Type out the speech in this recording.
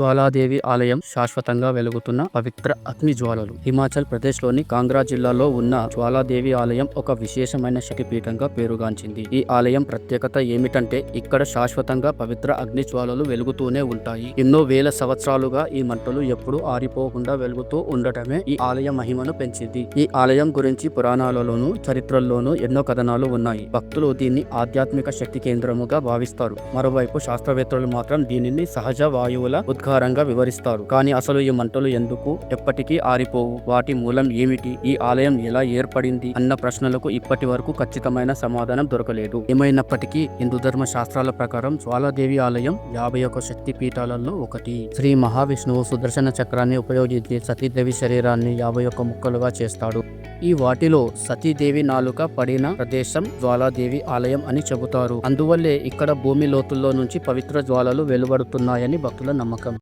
జ్వాలాదేవి ఆలయం శాశ్వతంగా వెలుగుతున్న పవిత్ర అగ్ని జ్వాలలు. హిమాచల్ ప్రదేశ్లోని కాంగ్రా జిల్లాలో ఉన్న జ్వాలాదేవి ఆలయం ఒక విశేషమైన శక్తిపీఠంగా పేరుగాంచింది. ఈ ఆలయం ప్రత్యేకత ఏమిటంటే ఇక్కడ శాశ్వతంగా పవిత్ర అగ్ని జ్వాలలు వెలుగుతూనే ఉంటాయి. ఎన్నో వేల సంవత్సరాలుగా ఈ మంటలు ఎప్పుడూ ఆరిపోకుండా వెలుగుతూ ఉండటమే ఈ ఆలయ మహిమను పెంచింది. ఈ ఆలయం గురించి పురాణాలలోనూ చరిత్రల్లోనూ ఎన్నో కథనాలు ఉన్నాయి. భక్తులు దీన్ని ఆధ్యాత్మిక శక్తి కేంద్రముగా భావిస్తారు. మరోవైపు శాస్త్రవేత్తలు మాత్రం దీనిని సహజ వాయువుల ఉద్గారంగా వివరిస్తారు. కానీ అసలు ఈ మంటలు ఎందుకు? ఎప్పటికీ ఆరిపోవు. వాటి మూలం ఏమిటి? ఈ ఆలయం ఎలా ఏర్పడింది? అన్న ప్రశ్నలకు ఇప్పటి వరకు ఖచ్చితమైన సమాధానం దొరకలేదు. ఏమైనప్పటికీ హిందూ ధర్మ శాస్త్రాల ప్రకారం జ్వాలాదేవి ఆలయం యాభై ఒక శక్తి పీఠాలలో ఒకటి. శ్రీ మహావిష్ణువు సుదర్శన చక్రాన్ని ఉపయోగించి సతీదేవి శరీరాన్ని యాభై ఒక్క ముక్కలుగా చేస్తాడు. ఈ వాటిలో సతీదేవి నాలుక పడిన ప్రదేశం జ్వాలాదేవి ఆలయం అని చెబుతారు. అందువల్లే ఇక్కడ భూమి లోతుల్లో నుంచి పవిత్ర జ్వాలలు వెలువడుతున్నాయని భక్తుల నమ్మకం.